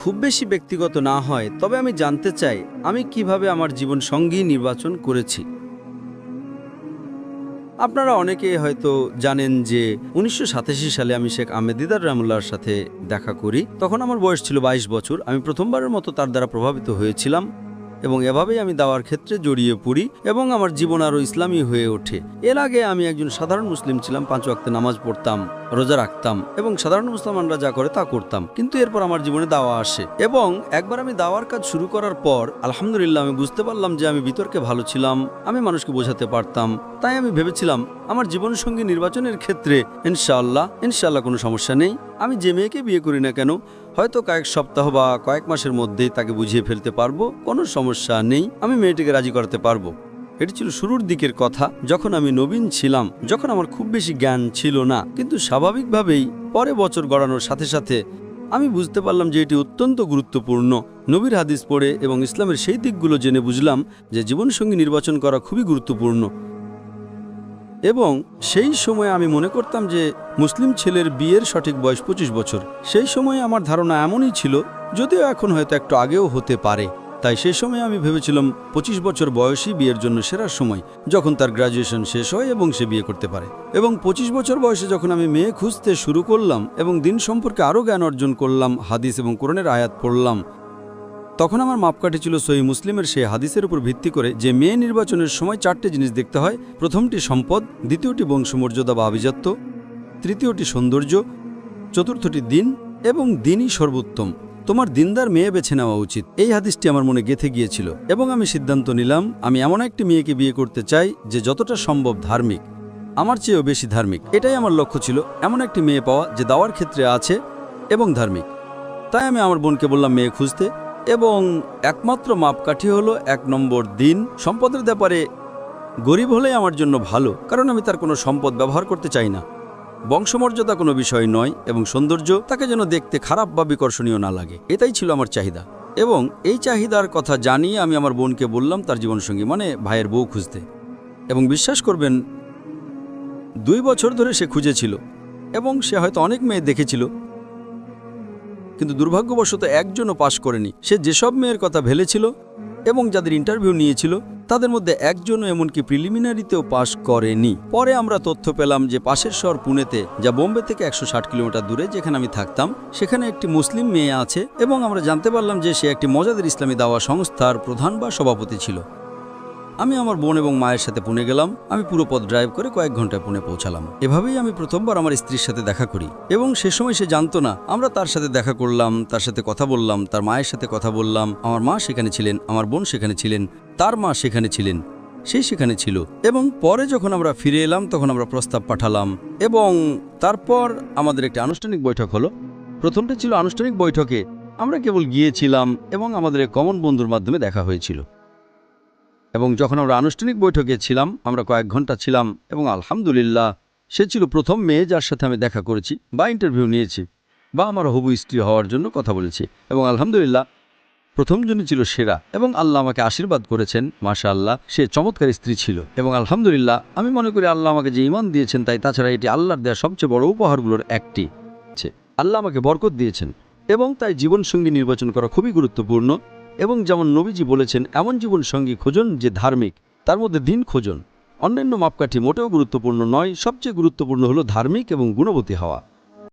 খুব বেশি ব্যক্তিগত না হয়, তবে আমি জানতে চাই, আমি কীভাবে আমার জীবন সঙ্গী নির্বাচন করেছি? আপনারা অনেকে হয়তো জানেন যে উনিশশো সাতাশি সালে আমি শেখ আহমেদিদার রহমুল্লাহর সাথে দেখা করি। তখন আমার বয়স ছিল ২২ বছর। আমি প্রথমবারের মতো তার দ্বারা প্রভাবিত হয়েছিলাম এবং এভাবেই আমি দাওয়ার ক্ষেত্রে জড়িয়ে পড়ি এবং আমার জীবন আরও ইসলামী হয়ে ওঠে। এর আগে আমি একজন সাধারণ মুসলিম ছিলাম, পাঁচ ওয়াক্তে নামাজ পড়তাম। রোজা রাখতাম এবং সাধারণ মুসলমানরা যা করে তা করতাম। কিন্তু এরপর আমার জীবনে দাওয়া আসে এবং একবার আমি দাওয়ার কাজ শুরু করার পর আলহামদুলিল্লাহ আমি বুঝতে পারলাম যে আমি বিতর্কে ভালো ছিলাম, আমি মানুষকে বোঝাতে পারতাম। তাই আমি ভেবেছিলাম, আমার জীবনসঙ্গী নির্বাচনের ক্ষেত্রে ইনশাআল্লাহ ইনশাআল্লাহ কোনো সমস্যা নেই। আমি যে মেয়েকে বিয়ে করি না কেন, হয়তো কয়েক সপ্তাহ বা কয়েক মাসের মধ্যেই তাকে বুঝিয়ে ফেলতে পারব, কোনো সমস্যা নেই। আমি মেয়েটিকে রাজি করাতে পারব। এটি ছিল শুরুর দিকের কথা। যখন আমি নবীন ছিলাম, যখন আমার খুব বেশি জ্ঞান ছিল না, কিন্তু স্বাভাবিকভাবেই পরে বছর গড়ানোর সাথে সাথে আমি বুঝতে পারলাম যে এটি অত্যন্ত গুরুত্বপূর্ণ। নবীর হাদিস পড়ে এবং ইসলামের সেই দিকগুলো জেনে বুঝলাম যে জীবনসঙ্গী নির্বাচন করা খুবই গুরুত্বপূর্ণ। এবং সেই সময় আমি মনে করতাম যে মুসলিম ছেলের বিয়ের সঠিক বয়স পঁচিশ বছর। সেই সময়ে আমার ধারণা এমনই ছিল, যদিও এখন হয়তো একটু আগেও হতে পারে। তাই সে সময় আমি ভেবেছিলাম পঁচিশ বছর বয়সী বিয়ের জন্য সেরা সময়, যখন তার গ্রাজুয়েশন শেষ হয় এবং সে বিয়ে করতে পারে। এবং পঁচিশ বছর বয়সে যখন আমি মেয়ে খুঁজতে শুরু করলাম এবং দিন সম্পর্কে আরও জ্ঞান অর্জন করলাম, হাদিস এবং কোরআনের আয়াত পড়লাম, তখন আমার মাপকাঠি ছিল সহি মুসলিমের সেই হাদিসের উপর ভিত্তি করে যে মেয়ে নির্বাচনের সময় চারটে জিনিস দেখতে হয়, প্রথমটি সম্পদ, দ্বিতীয়টি বংশমর্যাদা বা আভিজাত্য, তৃতীয়টি সৌন্দর্য, চতুর্থটি দিন এবং দিনই সর্বোত্তম। তোমার দিনদার মেয়ে বেছে নেওয়া উচিত। এই হাদিসটি আমার মনে গেথে গিয়েছিল এবং আমি সিদ্ধান্ত নিলাম, আমি এমন একটি মেয়েকে বিয়ে করতে চাই যে যতটা সম্ভব ধার্মিক, আমার চেয়েও বেশি ধার্মিক। এটাই আমার লক্ষ্য ছিল, এমন একটি মেয়ে পাওয়া যে দাওয়ার ক্ষেত্রে আছে এবং ধার্মিক। তাই আমি আমার বোনকে বললাম, মেয়ে খুঁজতে। এবং একমাত্র মাপকাঠি হলো এক নম্বর দিন। সম্পদের ব্যাপারে গরিব হলেই আমার জন্য ভালো, কারণ আমি তার কোনো সম্পদ ব্যবহার করতে চাই না। বংশমর্যাদা কোনো বিষয় নয় এবং সৌন্দর্য তাকে যেন দেখতে খারাপ বা বিকর্ষণীয় না লাগে। এটাই ছিল আমার চাহিদা। এবং এই চাহিদার কথা জানিয়ে আমি আমার বোনকে বললাম তার জীবনসঙ্গী মানে ভাইয়ের বউ খুঁজতে। এবং বিশ্বাস করবেন, দুই বছর ধরে সে খুঁজেছিল এবং সে হয়তো অনেক মেয়ে দেখেছিল। কিন্তু দুর্ভাগ্যবশত একজনও পাশ করেনি। সে যেসব মেয়ের কথা ভেলেছিল এবং যাদের ইন্টারভিউ নিয়েছিল তাদের মধ্যে একজনও এমনকি প্রিলিমিনারিতেও পাশ করেনি। পরে আমরা তথ্য পেলাম যে পাশের শহর পুনেতে, যা বোম্বে থেকে একশো ষাট কিলোমিটার দূরে যেখানে আমি থাকতাম, সেখানে একটি মুসলিম মেয়ে আছে এবং আমরা জানতে পারলাম যে সে একটি মজাদের ইসলামী দাওয়া সংস্থার প্রধান বা সভাপতি ছিল। আমি আমার বোন এবং মায়ের সাথে পুনে গেলাম, আমি পুরো পথ ড্রাইভ করে কয়েক ঘন্টায় পুনে পৌঁছালাম। এভাবেই আমি প্রথমবার আমার স্ত্রীর সাথে দেখা করি। এবং সে সময় সে জানতো না, আমরা তার সাথে দেখা করলাম, তার সাথে কথা বললাম, তার মায়ের সাথে কথা বললাম, আমার মা সেখানে ছিলেন, আমার বোন সেখানে ছিলেন, তার মা সেখানে ছিলেন, সে সেখানে ছিল। এবং পরে যখন আমরা ফিরে এলাম, তখন আমরা প্রস্তাব পাঠালাম এবং তারপর আমাদের একটি আনুষ্ঠানিক বৈঠক হলো। প্রথমটা ছিল আনুষ্ঠানিক বৈঠকে আমরা কেবল গিয়েছিলাম এবং আমাদের কমন বন্ধুর মাধ্যমে দেখা হয়েছিল। এবং যখন আমরা আনুষ্ঠানিক বৈঠকে ছিলাম, আমরা কয়েক ঘণ্টা ছিলাম এবং আলহামদুলিল্লাহ সে ছিল প্রথম মেয়ে যার সাথে আমি দেখা করেছি বা ইন্টারভিউ নিয়েছি বা আমার হবু স্ত্রী হওয়ার জন্য কথা বলেছি এবং আলহামদুলিল্লাহ প্রথম জনই ছিল সেরা এবং আল্লাহ আমাকে আশীর্বাদ করেছেন মাশা আল্লাহ সে চমৎকার স্ত্রী ছিল এবং আলহামদুলিল্লাহ আমি মনে করি আল্লাহ আমাকে যে ইমান দিয়েছেন তাই তাছাড়া এটি আল্লাহর দেওয়া সবচেয়ে বড় উপহারগুলোর একটি। আল্লাহ আমাকে বরকত দিয়েছেন এবং তাই জীবনসঙ্গী নির্বাচন করা খুবই গুরুত্বপূর্ণ এবং যেমন নবীজি বলেছেন, এমন জীবন সঙ্গী খোঁজন যে ধার্মিক, তার মধ্যে দিন খোঁজন। অন্যান্য মাপকাঠি মোটেও গুরুত্বপূর্ণ নয়, সবচেয়ে গুরুত্বপূর্ণ হলো ধার্মিক এবং গুণবতী হওয়া।